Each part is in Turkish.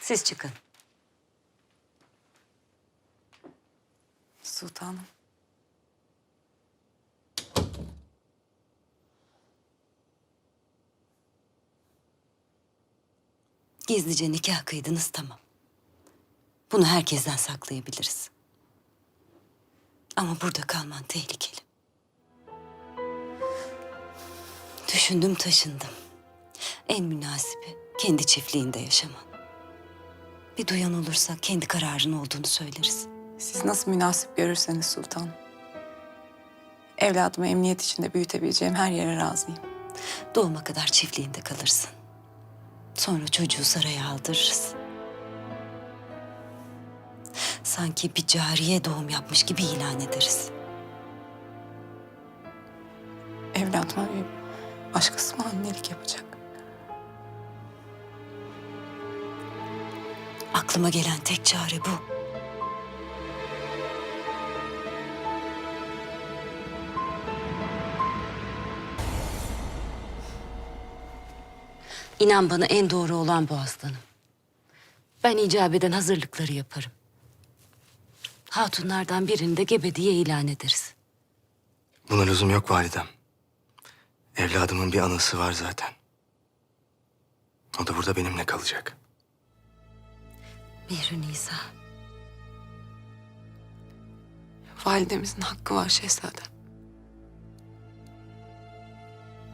Siz çıkın. Sultanım. Gizlice nikah kıydınız tamam. Bunu herkesten saklayabiliriz. Ama burada kalman tehlikeli. Düşündüm taşındım. En münasibi kendi çiftliğinde yaşaman. Bir duyan olursa kendi kararın olduğunu söyleriz. Siz nasıl münasip görürseniz sultanım. Evladımı emniyet içinde büyütebileceğim her yere razıyım. Doğuma kadar çiftliğinde kalırsın. Sonra çocuğu saraya aldırırız. Sanki bir cariye doğum yapmış gibi ilan ederiz. Evladıma bir başkası mı annelik yapacak? Aklıma gelen tek çare bu. İnan bana en doğru olan bu aslanım. Ben icap eden hazırlıkları yaparım. Hatunlardan birini de gebe diye ilan ederiz. Buna lüzum yok validem. Evladımın bir anısı var zaten. O da burada benimle kalacak. Mihri Nisa. Validemizin hakkı var şehzadem.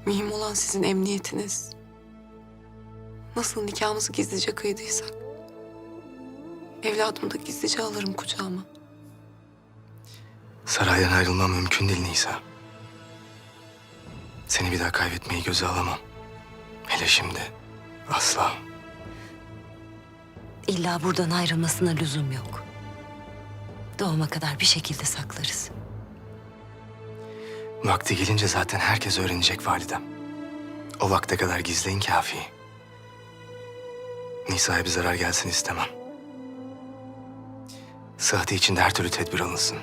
Mühim olan sizin emniyetiniz. Nasıl nikahımızı gizlice kıydıysak. Evladımı da gizlice alırım kucağıma. Saraydan ayrılmam mümkün değil Nisa. Seni bir daha kaybetmeyi göze alamam. Hele şimdi. Asla. İlla buradan ayrılmasına lüzum yok. Doğuma kadar bir şekilde saklarız. Vakti gelince zaten herkes öğrenecek validem. O vakte kadar gizleyin kafi. Nisa'ya bir zarar gelsin istemem. Sıhhati için de her türlü tedbir alınsın.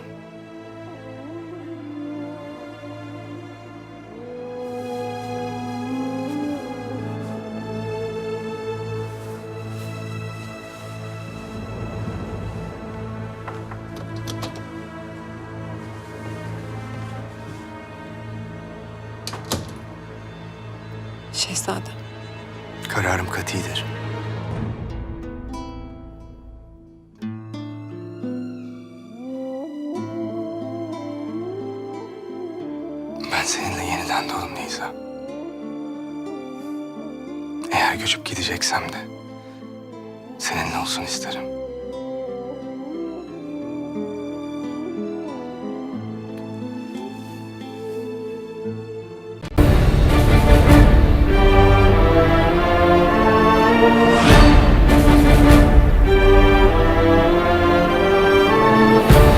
Şehzadem. Kararım katidir. Ben seninle yeniden doğdum Nisa. Eğer göçüp gideceksem de seninle olsun isterim. Yeah.